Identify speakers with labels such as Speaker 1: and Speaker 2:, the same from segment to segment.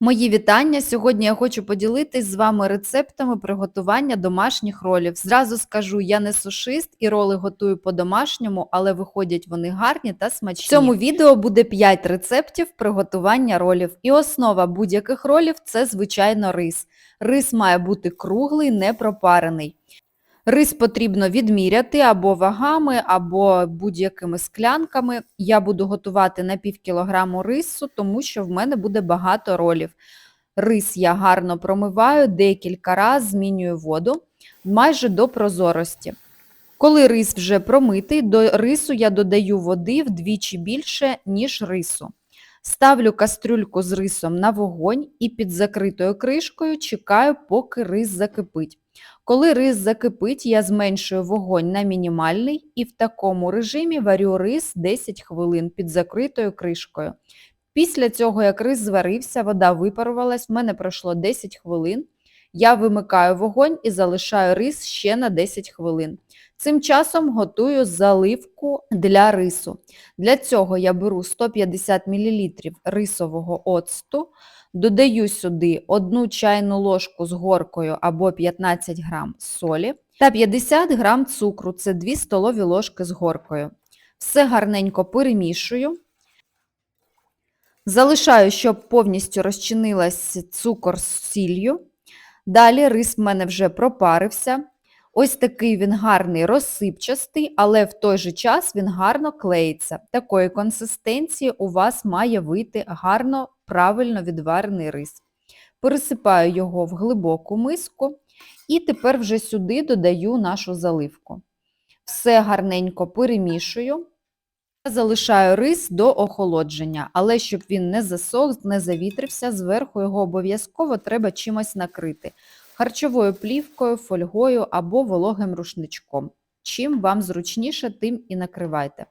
Speaker 1: Мої вітання. Сьогодні я хочу поділитись з вами рецептами приготування домашніх ролів. Зразу скажу, я не сушист і роли готую по-домашньому, але виходять вони гарні та смачні. В цьому відео буде 5 рецептів приготування ролів. І основа будь-яких ролів це, звичайно, рис. Рис має бути круглий, не пропарений. Рис потрібно відміряти або вагами, або будь-якими склянками. Я буду готувати на пів кілограму рису, тому що в мене буде багато ролів. Рис я гарно промиваю, декілька разів змінюю воду майже до прозорості. Коли рис вже промитий, до рису я додаю води вдвічі більше, ніж рису. Ставлю кастрюльку з рисом на вогонь і під закритою кришкою чекаю, поки рис закипить. Коли рис закипить, я зменшую вогонь на мінімальний і в такому режимі варю рис 10 хвилин під закритою кришкою. Після цього, як рис зварився, вода випарувалась, в мене пройшло 10 хвилин. Я вимикаю вогонь і залишаю рис ще на 10 хвилин. Цим часом готую заливку для рису. Для цього я беру 150 мл рисового оцту, Додаю сюди 1 чайну ложку з горкою або 15 грам солі та 50 грам цукру, це 2 столові ложки з горкою. Все гарненько перемішую. Залишаю, щоб повністю розчинилась цукор з сіллю. Далі рис в мене вже пропарився. Ось такий він гарний розсипчастий, але в той же час він гарно клеїться. Такої консистенції у вас має вийти гарно правильно відварений рис. Пересипаю його в глибоку миску і тепер вже сюди додаю нашу заливку. Все гарненько перемішую. Залишаю рис до охолодження, але щоб він не засох, не завітрився, зверху його обов'язково треба чимось накрити харчовою плівкою, фольгою або вологим рушничком. Чим вам зручніше, тим і накривайте.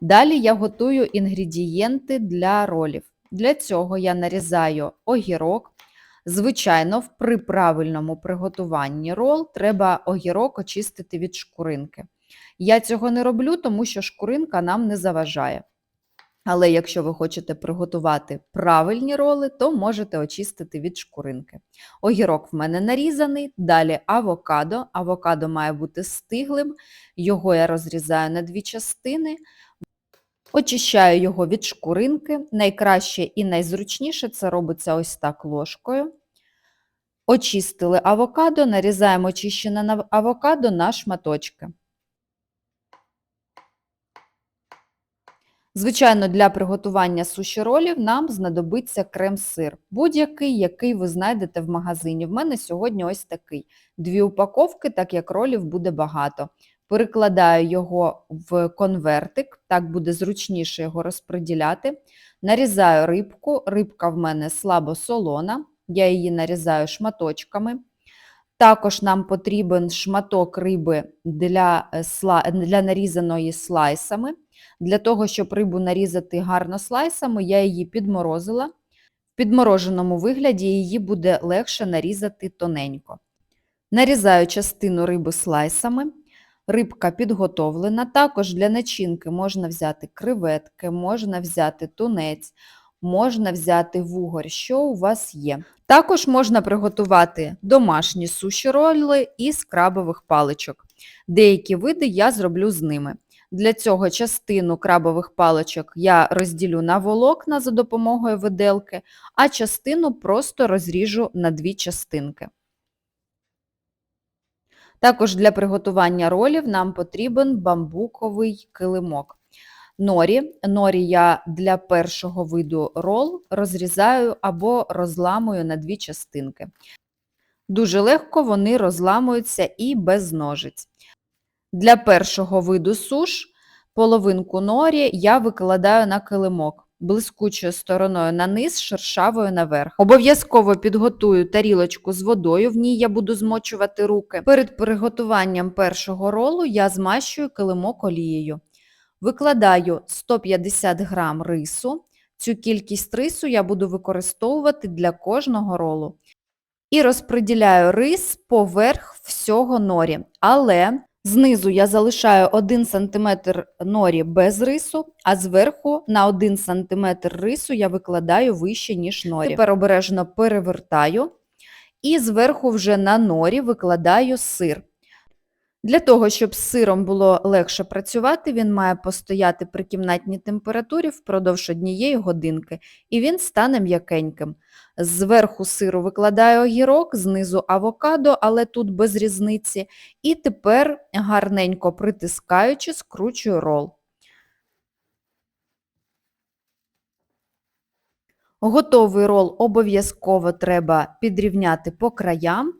Speaker 1: Далі я готую інгредієнти для ролів. Для цього я нарізаю огірок. Звичайно, при правильному приготуванні рол треба огірок очистити від шкуринки. Я цього не роблю, тому що шкуринка нам не заважає. Але якщо ви хочете приготувати правильні роли, то можете очистити від шкуринки. Огірок в мене нарізаний, далі авокадо. Авокадо має бути стиглим, його я розрізаю на дві частини. Очищаю його від шкуринки. Найкраще і найзручніше це робиться ось так ложкою. Очистили авокадо, нарізаємо очищене авокадо на шматочки. Звичайно, для приготування суші ролів нам знадобиться крем-сир. Будь-який, який ви знайдете в магазині. В мене сьогодні ось такий. Дві упаковки, так як ролів буде багато. Перекладаю його в конвертик, так буде зручніше його розподіляти. Нарізаю рибку, рибка в мене слабо солона, я її нарізаю шматочками. Також нам потрібен шматок риби для, е, для нарізаної слайсами. Для того, щоб рибу нарізати гарно слайсами, я її підморозила. В підмороженому вигляді її буде легше нарізати тоненько. Нарізаю частину риби слайсами. Рибка підготовлена. Також для начинки можна взяти креветки, можна взяти тунець, можна взяти вугор, що у вас є. Також можна приготувати домашні суші роли із крабових паличок. Деякі види я зроблю з ними. Для цього частину крабових паличок я розділю на волокна за допомогою виделки, а частину просто розріжу на дві частинки. Також для приготування ролів нам потрібен бамбуковий килимок. Норі. Норі я для першого виду рол розрізаю або розламую на дві частинки. Дуже легко вони розламуються і без ножиць. Для першого виду суш половинку норі я викладаю на килимок, блискучою стороною на низ, шершавою наверх. Обов'язково підготую тарілочку з водою, в ній я буду змочувати руки. Перед приготуванням першого ролу я змащую килимок олією. Викладаю 150 г рису. Цю кількість рису я буду використовувати для кожного ролу. І розподіляю рис поверх всього норі. Але Знизу я залишаю 1 см норі без рису, а зверху на 1 см рису я викладаю вище, ніж норі. Тепер обережно перевертаю і зверху вже на норі викладаю сир. Для того, щоб з сиром було легше працювати, він має постояти при кімнатній температурі впродовж однієї годинки, і він стане м'якеньким. Зверху сиру викладаю огірок, знизу авокадо, але тут без різниці. І тепер гарненько притискаючи, скручую рол. Готовий рол обов'язково треба підрівняти по краям.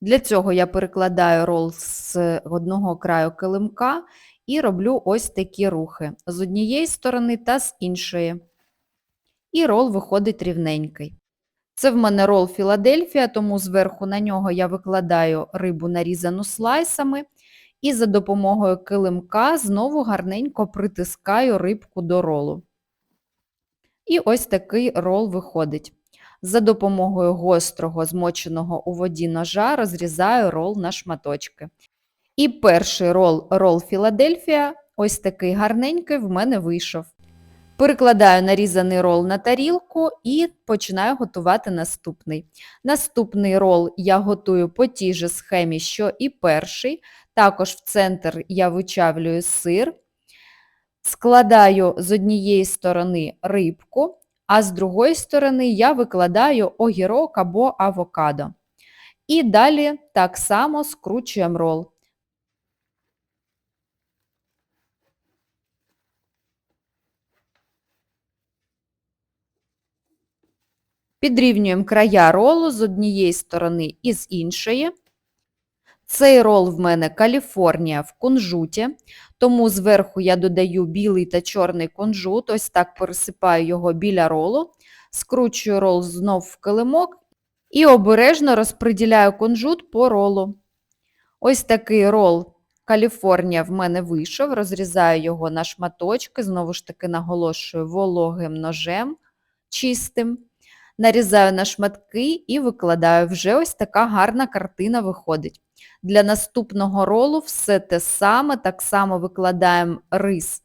Speaker 1: Для цього я перекладаю рол з одного краю килимка і роблю ось такі рухи з однієї сторони та з іншої. І рол виходить рівненький. Це в мене рол Філадельфія, тому зверху на нього я викладаю рибу нарізану слайсами. І за допомогою килимка знову гарненько притискаю рибку до ролу. І ось такий рол виходить. За допомогою гострого, змоченого у воді ножа розрізаю рол на шматочки. І перший рол рол Філадельфія, ось такий гарненький, в мене вийшов. Перекладаю нарізаний рол на тарілку і починаю готувати наступний. Наступний рол я готую по тій же схемі, що і перший. Також в центр я вичавлюю сир, складаю з однієї сторони рибку, а з другої сторони я викладаю огірок або авокадо. І далі так само скручуємо рол. Підрівнюємо края ролу з однієї сторони і з іншої. Цей рол в мене Каліфорнія в кунжуті, тому зверху я додаю білий та чорний кунжут, ось так пересипаю його біля ролу, скручую рол знов в килимок і обережно розподіляю кунжут по ролу. Ось такий рол Каліфорнія в мене вийшов, розрізаю його на шматочки, знову ж таки наголошую вологим ножем чистим. Нарізаю на шматки і викладаю. Вже ось така гарна картина виходить. Для наступного ролу все те саме, так само викладаємо рис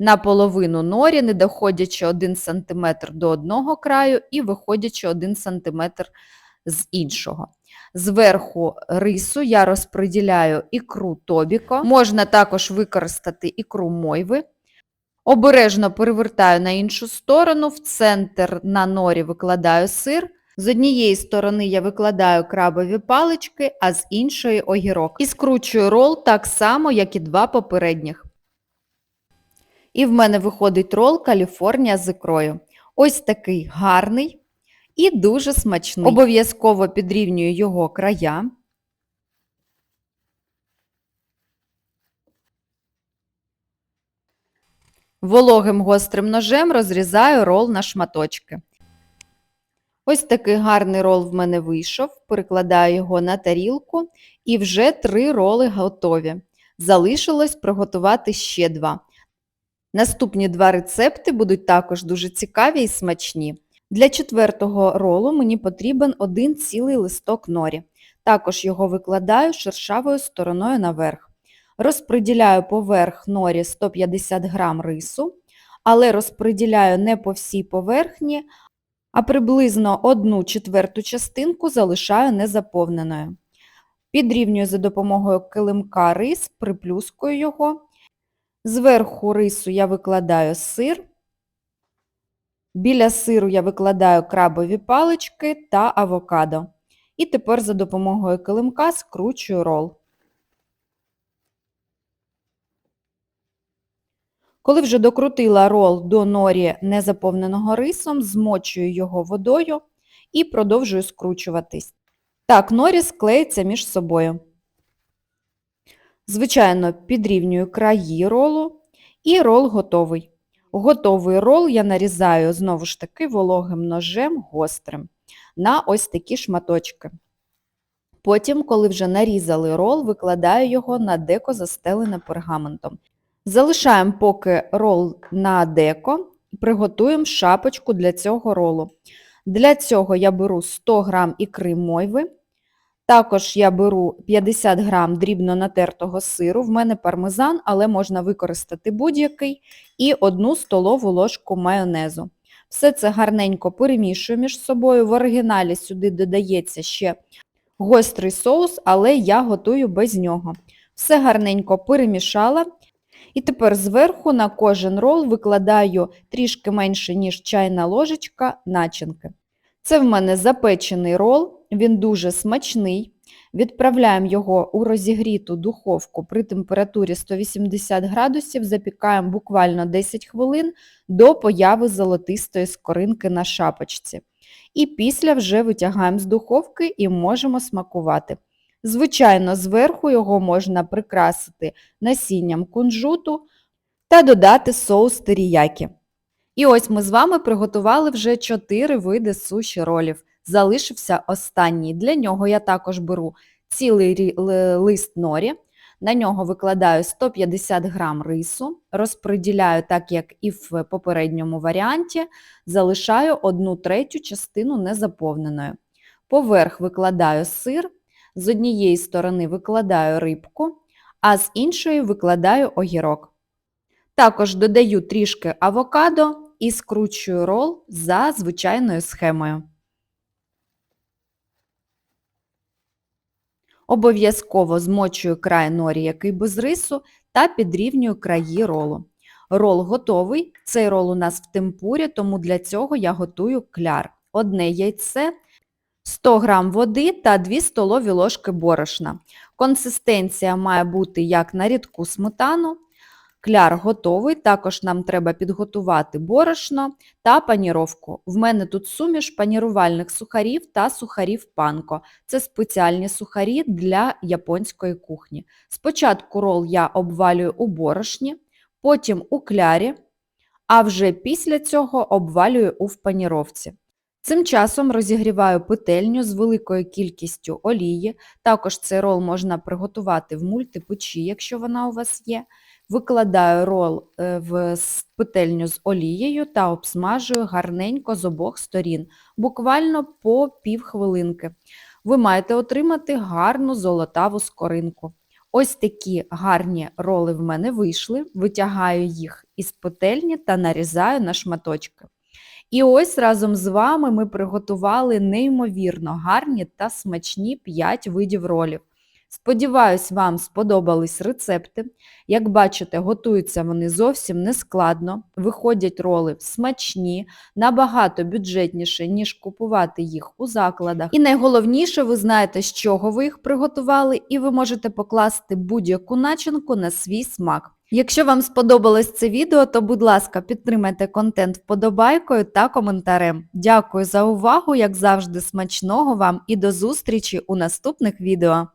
Speaker 1: на половину норі, не доходячи 1 см до одного краю і виходячи 1 см з іншого. Зверху рису я розподіляю ікру тобіко, можна також використати ікру мойви. Обережно перевертаю на іншу сторону, в центр на норі викладаю сир. З однієї сторони я викладаю крабові палички, а з іншої огірок. І скручую рол так само, як і два попередніх. І в мене виходить рол Каліфорнія з ікрою. Ось такий гарний і дуже смачний. Обов'язково підрівнюю його края. Вологим гострим ножем розрізаю рол на шматочки. Ось такий гарний рол в мене вийшов, перекладаю його на тарілку і вже три роли готові. Залишилось приготувати ще два. Наступні два рецепти будуть також дуже цікаві і смачні. Для четвертого ролу мені потрібен один цілий листок норі. Також його викладаю шершавою стороною наверх. Розподіляю поверх норі 150 г рису, але розподіляю не по всій поверхні, а приблизно одну четверту частинку залишаю незаповненою. Підрівнюю за допомогою килимка рис, приплюскую його. Зверху рису я викладаю сир. Біля сиру я викладаю крабові палички та авокадо. І тепер за допомогою килимка скручую рол. Коли вже докрутила рол до норі незаповненого рисом, змочую його водою і продовжую скручуватись. Так, норі склеїться між собою. Звичайно, підрівнюю краї ролу і рол готовий. Готовий рол я нарізаю знову ж таки вологим ножем гострим на ось такі шматочки. Потім, коли вже нарізали рол, викладаю його на деко застелене пергаментом. Залишаємо поки рол на деко приготуємо шапочку для цього ролу. Для цього я беру 100 г ікри мойви, Також я беру 50 грам дрібно натертого сиру, в мене пармезан, але можна використати будь-який, і 1 столову ложку майонезу. Все це гарненько перемішую між собою. В оригіналі сюди додається ще гострий соус, але я готую без нього. Все гарненько перемішала. І тепер зверху на кожен рол викладаю трішки менше, ніж чайна ложечка начинки. Це в мене запечений рол, він дуже смачний. Відправляємо його у розігріту духовку при температурі 180 градусів, запікаємо буквально 10 хвилин до появи золотистої скоринки на шапочці. І після вже витягаємо з духовки і можемо смакувати. Звичайно, зверху його можна прикрасити насінням кунжуту та додати соус теріякі. І ось ми з вами приготували вже 4 види суші ролів. Залишився останній. Для нього я також беру цілий лист норі, на нього викладаю 150 грам рису, розподіляю, так як і в попередньому варіанті, залишаю 1 третю частину незаповненою. Поверх викладаю сир, з однієї сторони викладаю рибку, а з іншої викладаю огірок. Також додаю трішки авокадо і скручую рол за звичайною схемою. Обов'язково змочую край норі, який без рису, та підрівнюю краї ролу. Рол готовий. Цей рол у нас в темпурі, тому для цього я готую кляр. Одне яйце, 100 г води та 2 столові ложки борошна. Консистенція має бути як на рідку сметану. Кляр готовий, також нам треба підготувати борошно та паніровку. В мене тут суміш панірувальних сухарів та сухарів панко. Це спеціальні сухарі для японської кухні. Спочатку рол я обвалюю у борошні, потім у клярі, а вже після цього обвалюю у паніровці. Цим часом розігріваю петельню з великою кількістю олії. Також цей рол можна приготувати в мультипечі, якщо вона у вас є. Викладаю рол е, в петельню з олією та обсмажую гарненько з обох сторін, буквально по пів хвилинки. Ви маєте отримати гарну золотаву скоринку. Ось такі гарні роли в мене вийшли, витягаю їх із петельні та нарізаю на шматочки. І ось разом з вами ми приготували неймовірно гарні та смачні 5 видів ролів. Сподіваюсь, вам сподобались рецепти. Як бачите, готуються вони зовсім нескладно, виходять роли смачні, набагато бюджетніше, ніж купувати їх у закладах. І найголовніше, ви знаєте, з чого ви їх приготували, і ви можете покласти будь-яку начинку на свій смак. Якщо вам сподобалось це відео, то, будь ласка, підтримайте контент вподобайкою та коментарем. Дякую за увагу, як завжди, смачного вам і до зустрічі у наступних відео.